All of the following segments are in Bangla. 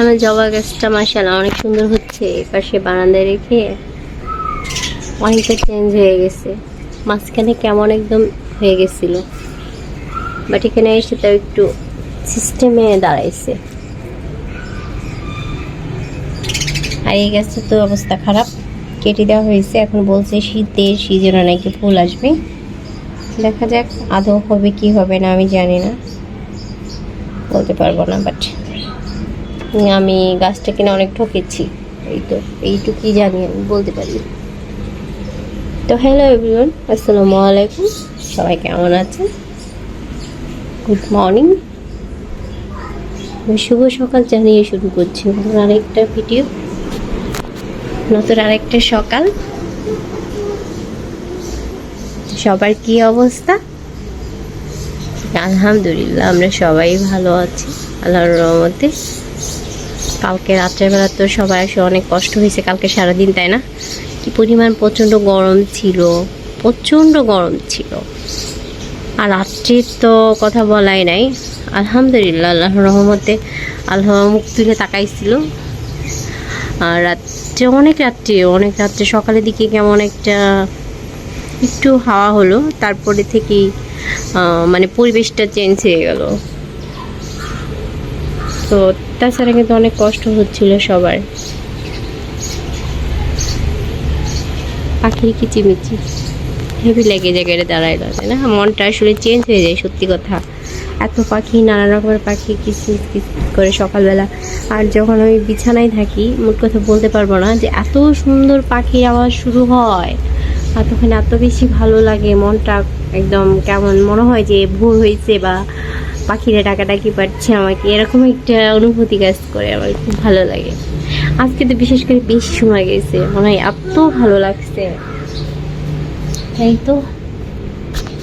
আমার জবা গাছটা মাসাল্লাহ অনেক সুন্দর হচ্ছে। এপাশে বারান্দায় রেখে অনেকটা চেঞ্জ হয়ে গেছে। মাঝখানে কেমন একদম হয়ে গেছিল। বাট এখানে এসে তাও একটু সিস্টেমে দাঁড়াইছে। আর এই গাছটা তো অবস্থা খারাপ। কেটে দেওয়া হয়েছে। এখন বলছে শীতের সিজনে নাকি ফুল আসবে। দেখা যাক আদৌ হবে কি হবে না, আমি জানি না। বলতে পারব না বাট আমি গাছটা কিনে অনেক ঠকেছি। এই তো, এইটুকুই জানি, আমি বলতে পারি। তো হ্যালো এভরিওয়ান আসসালামু আলাইকুম। সবাই কেমন আছেন? গুড মর্নিং আমি শুভ সকাল জানিয়ে শুরু করছি নতুন আরেকটা ভিডিও নতুন আরেকটা সকাল। সবার কি অবস্থা? আলহামদুলিল্লাহ, আমরা সবাই ভালো আছি, আল্লাহর রহমতে। কালকে রাত্রের বেলা তো সবাই আসে, অনেক কষ্ট হয়েছে কালকে সারাদিন, তাই না? কি পরিমাণ প্রচণ্ড গরম ছিল, প্রচণ্ড গরম ছিল। আর রাত্রে তো কথা বলাই নাই। আলহামদুলিল্লাহ, আল্লাহর রহমতে আল্লাহ মুখ তুলে তাকাইছিল। আর রাত্রে, অনেক রাত্রে অনেক রাত্রে সকালের দিকে কেমন একটা একটু হাওয়া হলো, তারপরে থেকেই মানে পরিবেশটা চেঞ্জ হয়ে গেল। তো তাছাড়া কিন্তু অনেক কষ্ট হচ্ছিল সবার। পাখির কিচিমিচি হেভি লেগে জায়গায় দাঁড়াইলো তাই না? মনটা আসলে চেঞ্জ হয়ে যায়, সত্যি কথা। এত পাখি, নানা রকমের পাখি কিচমিচ কিচমিচ করে সকালবেলা। আর যখন আমি বিছানায় থাকি, মোট কথা বলতে পারব না যে এত সুন্দর পাখির আওয়াজ শুরু হয়। আর তখন এত বেশি ভালো লাগে, মনটা একদম কেমন, মনে হয় যে ভোর হয়েছে বা পাখিরা ডাকাডাকি পাচ্ছে আমাকে। এরকম একটা অনুভূতি কাজ করে, আমার খুব ভালো লাগে। আজকে তো বিশেষ করে বেশি সময় গেছে, মনে হয় এত ভালো লাগছে। এই তো,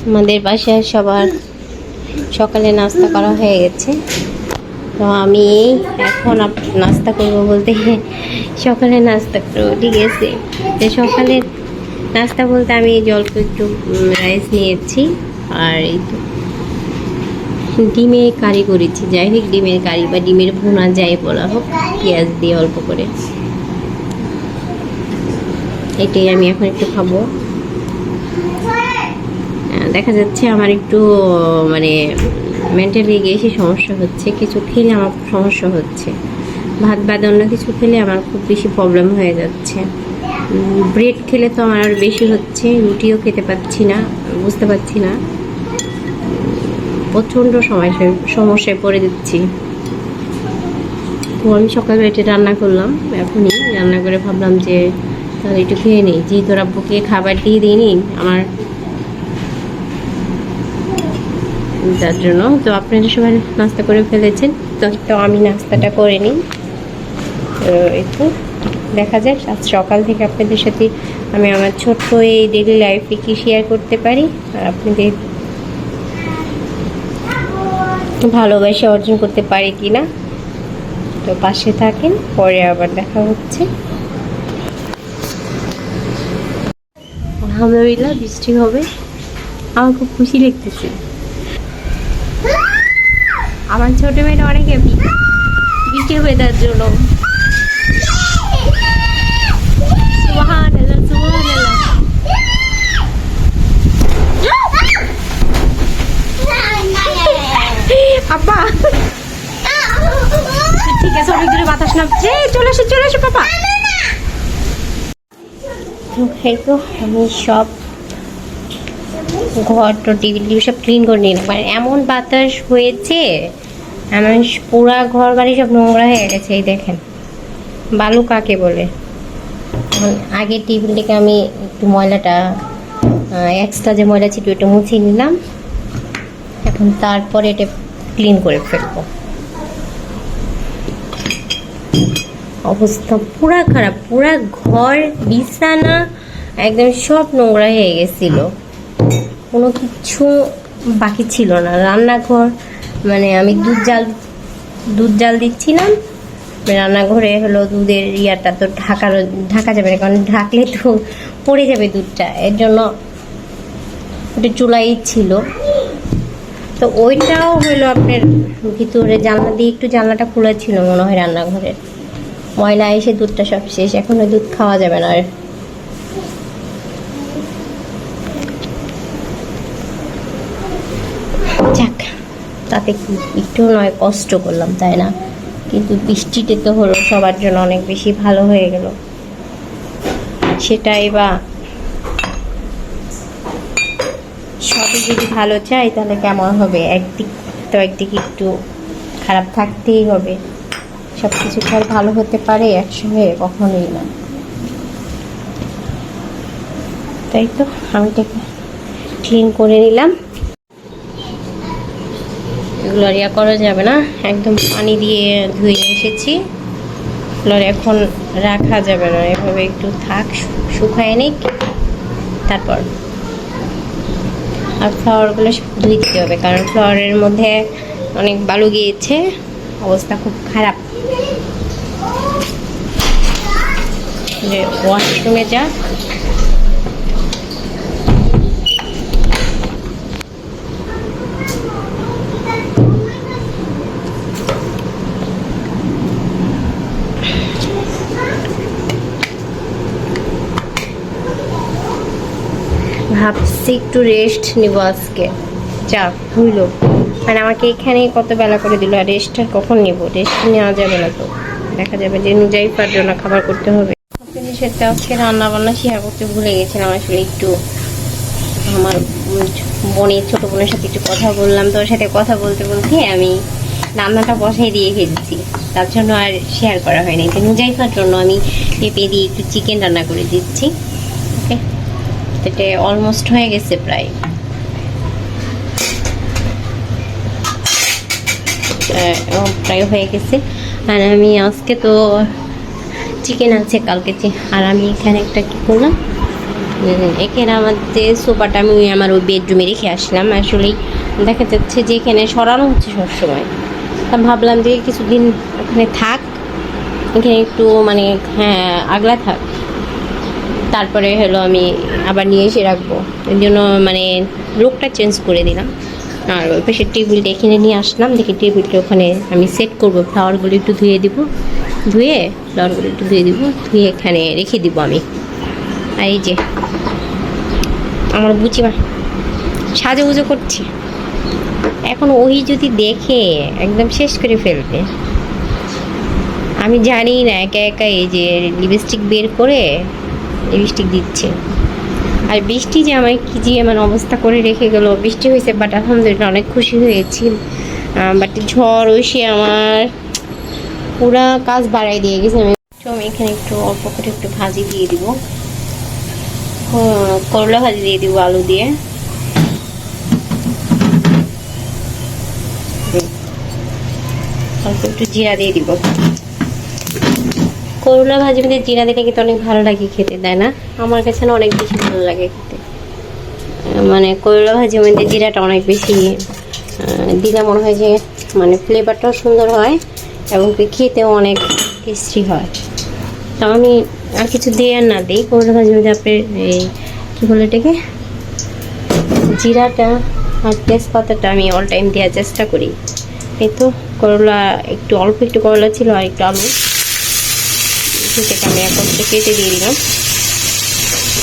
আমাদের বাসায় সবার সকালে নাস্তা করা হয়ে গেছে। তো আমি এখন নাস্তা করব বলতে সকালে নাস্তা করব, ঠিক আছে। তো সকালে নাস্তা বলতে আমি জলপ একটু রাইস নিয়েছি, আর এই তো ডিমের কারি করেছি, যাই হোক ডিমের কারি বা ডিমের ভুনা যাই বলা হোক, পেঁয়াজ দিয়ে অল্প করে। এটাই আমি এখন একটু খাব। দেখা যাচ্ছে আমার একটু মানে মেন্টালি গেছি সমস্যা হচ্ছে, কিছু খেলে আমার সমস্যা হচ্ছে। ভাত বাদ অন্য কিছু খেলে আমার খুব বেশি প্রবলেম হয়ে যাচ্ছে। ব্রেড খেলে তো আমার আর বেশি হচ্ছে, রুটিও খেতে পাচ্ছি না, বুঝতে পারছি না। প্রচণ্ড সমস্যায় সমস্যায় পড়ে যাচ্ছি তো আমি সকালে এটা রান্না করলাম, এখনই রান্না করে ভাবলাম যে, তাহলে একটু খেয়ে নিই। যেহেতু আব্বুকে খাবার দিয়ে দিইনি, আমার যার জন্য। তো আপনারা সবাই নাস্তা করে ফেলেছেন। তো তো আমি নাস্তাটা করে নিই। তো একটু দেখা যাক, আজ সকাল থেকে আপনাদের সাথে আমি আমার ছোট্ট এই ডেলি লাইফে কি শেয়ার করতে পারি, আর আপনাদের ভালোবাসা অর্জন করতে পারি কি না তো পাশে থাকেন, পরে আবার দেখা হচ্ছে। আলহামদুলিল্লাহ, বৃষ্টি হবে। আমার খুব খুশি লাগতেছে। আমার ছোট মেয়েটা অনেক হ্যাপি হবে তার জন্য। আব্বা ঠিক আছে, অনেক দূরে বাতাস নামছে। চলে আসো চলে আসো পাপা। তো, আমি সব ঘর, তো টিভি টিভি সব ক্লিন করে নিলাম মানে এমন বাতাস হয়েছে এমন পুরা ঘর বাড়ি সব নোংরা হয়ে গেছে, এই দেখেন। বালু কাকে বলে? আগে থেকে আমি একটু ময়লাটা এক্সট্রা যে ময়লা ছিল, ওটা মুছে নিলাম। এখন তারপরে এটা ক্লিন করে ফেলব। অবস্থা পুরা খারাপ, পুরা ঘর, বিছানা, একদম সব নোংরা হয়ে গেছিল। কোনো কিছু বাকি ছিল না। রান্নাঘর মানে আমি দুধ জাল দুধ জাল দিচ্ছিলাম। রান্নাঘরে হলো দুধের ইয়াটা তো ঢাকার, ঢাকা যাবে না, কারণ ঢাকলে তো পড়ে যাবে দুধটা। এর জন্য ওটা চুলাই ছিল। তো ওইটাও হলো আপনার ভিতরে জানলা দিয়ে একটু জানলাটা খোলা ছিল মনে হয় রান্নাঘরের। ময়লা এসে দুধটা সব শেষ, এখন ওই দুধ খাওয়া যাবে না আর। যাক, তাতে কি একটু নয়, কষ্ট করলাম, তাই না? কিন্তু বৃষ্টিতে তো হলো সবার জন্য অনেক বেশি ভালো হয়ে গেল। সেটাই বা সবই যদি ভালো চাই, তাহলে কেমন হবে? একদিক তো একদিকে একটু খারাপ থাকতেই হবে। সব কিছু আর ভালো হতে পারে একসঙ্গে? কখনোই না। তাই তো, আমি এটাকে ক্লিন করে নিলাম। ইয়া করা যাবে না। একদম পানি দিয়ে ধুয়ে এসেছি। আর এখন রাখা যাবে না। এভাবে একটু থাক শুকায় নিক। তারপর আর ফ্লাওয়ারগুলো সব ধুয়ে দিতে হবে, কারণ ফ্লাওয়ারের মধ্যে অনেক বালু গিয়েছে, অবস্থা খুব খারাপ। যে ওয়াশরুমে যা ভাবছি একটু রেস্ট নিব আজকে। যা, হইল। মানে আমাকে এখানেই কত বেলা করে দিল, আর রেস্ট কখন নিব? রেস্ট নেওয়া যাবে না তো। দেখা যাবে যে অনুযায়ী পার জন্য খাবার করতে হবে। সাথে আজকে রান্না বান্না শেয়ার করতে ভুলে গেছিলাম আসলে একটু। আমার বোনের ছোট বোনের সাথে একটু কথা বললাম তো ওর সাথে কথা বলতে বলতে আমি রান্নাটা বসাই দিয়ে ফেলছি। তার জন্য আর শেয়ার করা হয়নি। তো নুজাইফার জন্য আমি পেঁপে দিয়ে একটু চিকেন রান্না করে দিচ্ছি। এটা অলমোস্ট হয়ে গেছে প্রায়। প্রায় হয়ে গেছে। আর আমি আজকে তো চিকেন আছে কালকে আর আমি এখানে একটা কি করলাম? এখানে আমার যে সোফাটা আমি আমার ওই বেডরুমে রেখে আসলাম। আসলেই দেখা যাচ্ছে যে এখানে সরানো হচ্ছে সবসময়। তা ভাবলাম যে কিছুদিন ওখানে থাক। এখানে একটু মানে হ্যাঁ আগলা থাক। তারপরে হলো আমি আবার নিয়ে এসে রাখব। এর জন্য মানে লোকটা চেঞ্জ করে দিলাম। আর ওই পাশে টেবিলটা এখানে নিয়ে আসলাম। দেখি টেবিলটা ওখানে আমি সেট করব। ফ্লাওয়ারগুলো একটু ধুয়ে দিব। ধুয়ে ফ্লাওয়ারগুলো একটু ধুয়ে দিব। ধুয়ে এখানে রেখে দিব আমি। আর এই যে আমার বুঝি মা, সাজুগুজো করছি। এখন ওই যদি দেখে একদম শেষ করে ফেলবে। আমি জানি না, একা একা এই যে লিপস্টিক বের করে লিপস্টিক দিচ্ছে। আর বৃষ্টি যে আমায় কি যে এমন অবস্থা করে রেখে গেল বৃষ্টি হয়েছে বাট আলহামদুলিল্লাহ অনেক খুশি হয়েছি। বাট ঝড় এসে আমার পুরা কাজ বাড়াই দিয়ে গেছে। আমি এখানে একটু অল্প করে একটু ভাজি দিয়ে দিব। হুম, করলা ভাজি দিয়ে দিব আলু দিয়ে। অল্প একটু জিরা দিয়ে দিব। করলা ভাজি মধ্যে জিরা দিলে কিন্তু অনেক ভালো লাগে খেতে, তাই না? আমার কাছে না অনেক বেশি ভালো লাগে খেতে। মানে করলা ভাজি মধ্যে জিরাটা অনেক বেশি দিলে মনে হয় যে মানে ফ্লেভারটাও সুন্দর হয় এবং খেতেও অনেক টেস্টি হয়। তো আমি আর কিছু দিয়ে আর না দিই, করলা ভাজির মধ্যে আপনি এই, কী বলে এটাকে? জিরাটা আর তেজপাতাটা আমি অল টাইম দেওয়ার চেষ্টা করি। এই তো, করলা একটু অল্প একটু করলা ছিল আর একটু আলু। সেটাকে আমি এখন কেটে দিয়ে দিলাম।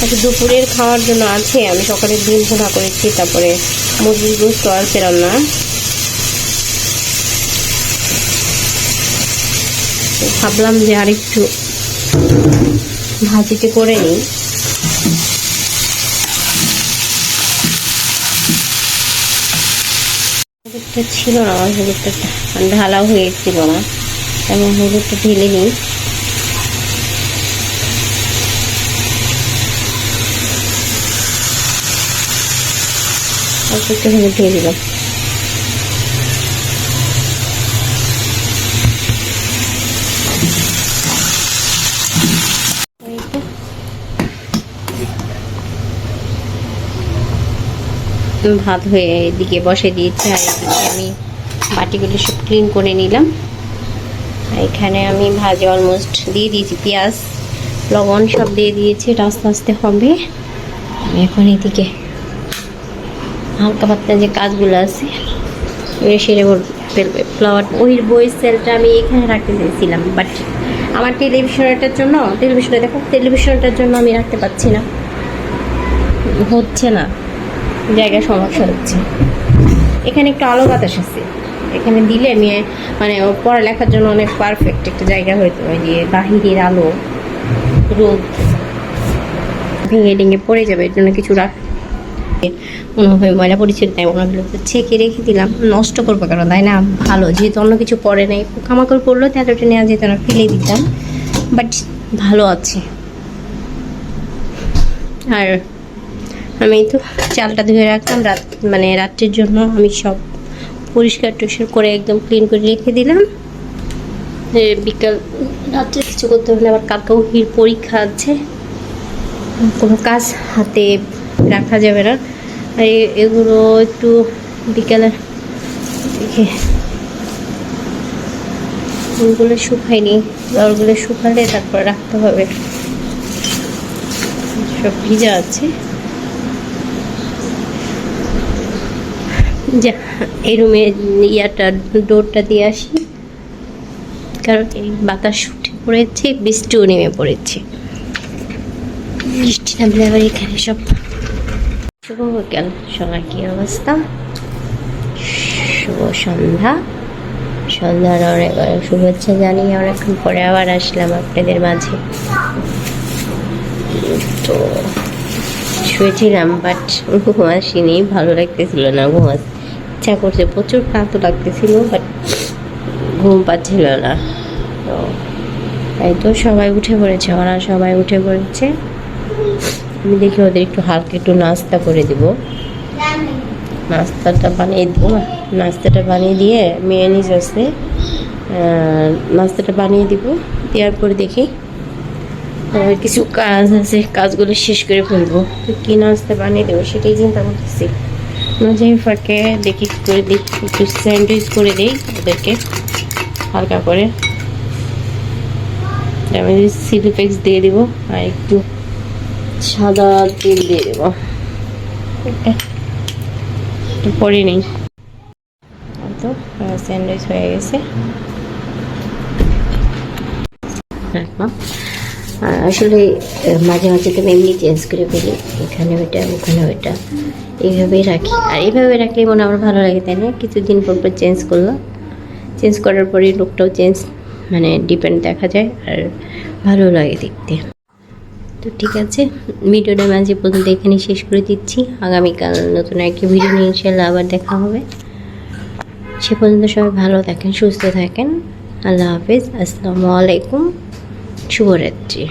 আচ্ছা দুপুরের খাওয়ার জন্য আছে, আমি সকালে ডিম ভোনা করেছি, তারপরে মুরগির গোস্ত আছে রান্না তো ভাবলাম যে আর একটু ভাজিতে করে নিই। ছিল না আমার হলুদটা ঢালাও হয়েছিল না এবং হলুদটা ঢেলে নিই। অল্প একটু হলুদ দিলাম ভাত হয়ে এদিকে বসে দিয়েছি, আর এদিকে আমি বাটিগুলো সব ক্লিন করে নিলাম। এখানে আমি ভাজে অলমোস্ট দিয়ে দিয়েছি, পেঁয়াজ, লবণ সব দিয়ে দিয়েছি, এটা আস্তে আস্তে হবে। আমি এখন এদিকে হালকা পাতলা যে কাজগুলো আছে সেরে ফেলবে ফ্লাওয়ার ওই বই সেলটা আমি এখানে রাখতে চেয়েছিলাম বাট আমার টেলিভিশনটার জন্য, টেলিভিশনে দেখো, টেলিভিশনটার জন্য আমি রাখতে পারছি না। হচ্ছে না, জায়গায় সমস্যা হচ্ছে। এখানে একটু আলো বাতাস আছে। এখানে দিলে আমি মানে পড়ালেখার জন্য অনেক পারফেক্ট একটা জায়গা হইতো ওই যে বাহিরের আলো, রোদ ভেঙে টেঙে পড়ে যাবে, এর জন্য কিছু রাখ হয় ময়লা পরিচ্ছন্ন তাই তো ছেঁকে রেখে দিলাম। নষ্ট করব কেন? তাই না? ভালো, যেহেতু অন্য কিছু পরে নাই। পোকামাকড় পড়ল তো এতটা নেওয়া যেত না, ফেলে দিতাম। বাট ভালো আছে। আর আমি তো চালটা ধুয়ে রাখলাম, রাত মানে রাত্রের জন্য আমি সব পরিষ্কার টরিষ্কার করে একদম ক্লিন করে রেখে দিলাম। বিকাল, রাত্রে কিছু করতে হলে আবার কালকেও পরীক্ষা আছে। কোনো কাজ হাতে রাখা যাবে না। আর এগুলো একটু বিকালে ফুলগুলো শুকায়নি। জলগুলো শুকালে তারপর রাখতে হবে। সব ভিজা আছে। যা, এই রুমে ইয়াটা, ডোরটা দিয়ে আসি। কারণ এই বাতাস উঠে পড়েছে, বৃষ্টিও নেমে পড়েছে। বৃষ্টি নামলে আবার এখানে সব শুভ বিকাল। সবার কি অবস্থা? শুভ সন্ধ্যা। সন্ধ্যার অনেক অনেক শুভেচ্ছা জানিয়ে অনেকক্ষণ পরে আবার আসলাম আপনাদের মাঝে। তো শুয়েছিলাম বাট ঘুম আসিনি, ভালো লাগতেছিল না, ঘুম ইচ্ছা করছে, প্রচুর ক্লান্ত লাগতেছিল বাট ঘুম পাচ্ছিল না। তো তাই তো সবাই উঠে পড়েছে, ওরা সবাই উঠে পড়েছে। আমি দেখি ওদের একটু হালকা একটু নাস্তা করে দিব। নাস্তাটা বানিয়ে দিব নাস্তাটা বানিয়ে দিয়ে মেয়ে নিজ আসতে নাস্তাটা বানিয়ে দিব। দেওয়ার পরে দেখি কিছু কাজ আছে। কাজগুলো শেষ করে ফেলব। তো কী নাস্তা বানিয়ে দেবো সেটাই চিন্তা করতেছি। মাঝে ফাঁকে দেখি করে দিই। একটু স্যান্ডউইচ করে দিই ওদেরকে হালকা করে। আমি সিলিপেক্স দিয়ে দিব আর একটু সাদা তেল দিয়ে দেবো। পরে নেই। তো স্যান্ডউইচ হয়ে গেছে। রাখলাম আর আসলে মাঝে মাঝে তো এমনি চেঞ্জ করে ফেলি। এখানে ওইটা ওখানে ওইটা। এইভাবেই রাখি। আর এইভাবে রাখলে মনে আমার ভালো লাগে তাই না? কিছুদিন পর পর চেঞ্জ করলাম চেঞ্জ করার পরে লোকটাও চেঞ্জ মানে ডিপেন্ড দেখা যায়। আর ভালো লাগে দেখতে। তো ঠিক আছে, ভিডিওটা আমি মাঝে পর্যন্ত এখানে শেষ করে দিচ্ছি। আগামীকাল নতুন আর একটি ভিডিও নিয়ে ইনশাল্লাহ আবার দেখা হবে। সে পর্যন্ত সবাই ভালো থাকেন, সুস্থ থাকেন। আল্লাহ হাফিজ, আসসালামু আলাইকুম, শুভরাত্রি।